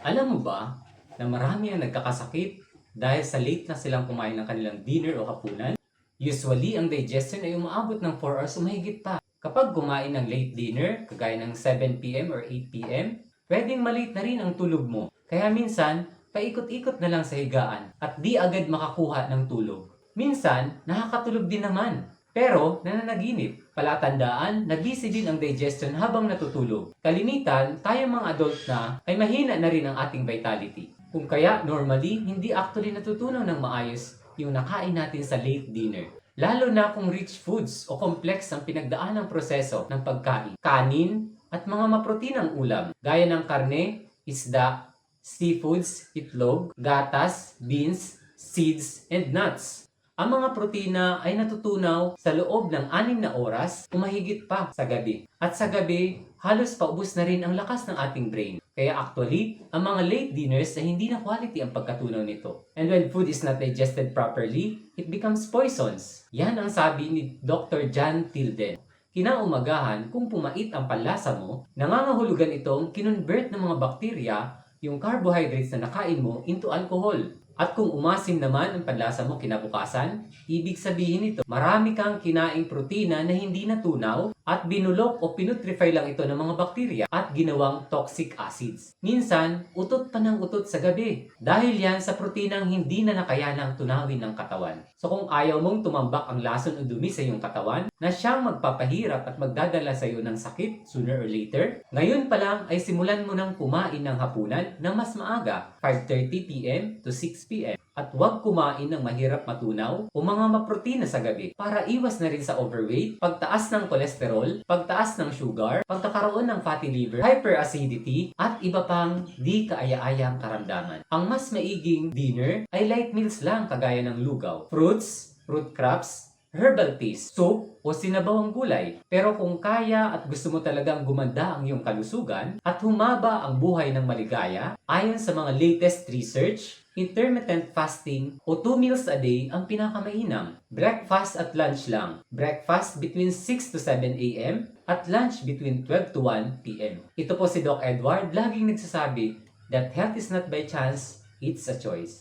Alam mo ba na marami ang nagkakasakit dahil sa late na silang kumain ng kanilang dinner o hapunan? Usually, ang digestion ay umaabot ng 4 hours o mahigit pa. Kapag kumain ng late dinner, kagaya ng 7pm or 8pm, pwedeng malate na rin ang tulog mo. Kaya minsan, paikot-ikot na lang sa higaan at di agad makakuha ng tulog. Minsan, nakakatulog din naman. Pero, nananaginip. Palatandaan na busy din ang digestion habang natutulog. Kalimitan, tayo mga adult na ay mahina na rin ang ating vitality. Kung kaya, normally, hindi actually natutunaw ng maayos yung nakain natin sa late dinner. Lalo na kung rich foods o complex ang pinagdaan ng proseso ng pagkain, kanin, at mga maprotinang ulam, gaya ng karne, isda, seafoods, itlog, gatas, beans, seeds, and nuts. Ang mga protina ay natutunaw sa loob ng anim na oras o mahigit pa sa gabi. At sa gabi, halos paubos na rin ang lakas ng ating brain. Kaya actually, ang mga late dinners ay hindi na quality ang pagkatunaw nito. And when food is not digested properly, it becomes poisons. Yan ang sabi ni Dr. John Tilden. Kinaumagahan, kung pumait ang panlasa mo, nangangahulugan itong kinonvert ng mga bakterya yung carbohydrates na nakain mo into alcohol. At kung umasim naman ang panlasa mo kinabukasan, ibig sabihin nito, marami kang kinaing protina na hindi natunaw at binulok o pinutrify lang ito ng mga bakterya at ginawang toxic acids. Minsan, utot pa ng utot sa gabi dahil yan sa protinang hindi na nakayanang tunawin ng katawan. So kung ayaw mong tumambak ang lason o dumi sa iyong katawan na siyang magpapahirap at magdadala sa iyo ng sakit sooner or later, ngayon pa lang ay simulan mo nang kumain ng hapunan na mas maaga, 5.30pm to 6pm. At huwag kumain ng mahirap matunaw o mga maprotina sa gabi para iwas na rin sa overweight, pagtaas ng kolesterol, pagtaas ng sugar, pagkakaroon ng fatty liver, hyperacidity, at iba pang di kaaya-ayang karamdaman. Ang mas maiging dinner ay light meals lang kagaya ng lugaw, fruits, fruit crops, herbal teas, soup, o sinabawang gulay. Pero kung kaya at gusto mo talagang gumanda ang iyong kalusugan at humaba ang buhay ng maligaya, ayon sa mga latest research, intermittent fasting o 2 meals a day ang pinakamainam. Breakfast at lunch lang. Breakfast between 6 to 7 a.m. at lunch between 12 to 1 p.m. Ito po si Doc Edward, laging nagsasabi that health is not by chance, it's a choice.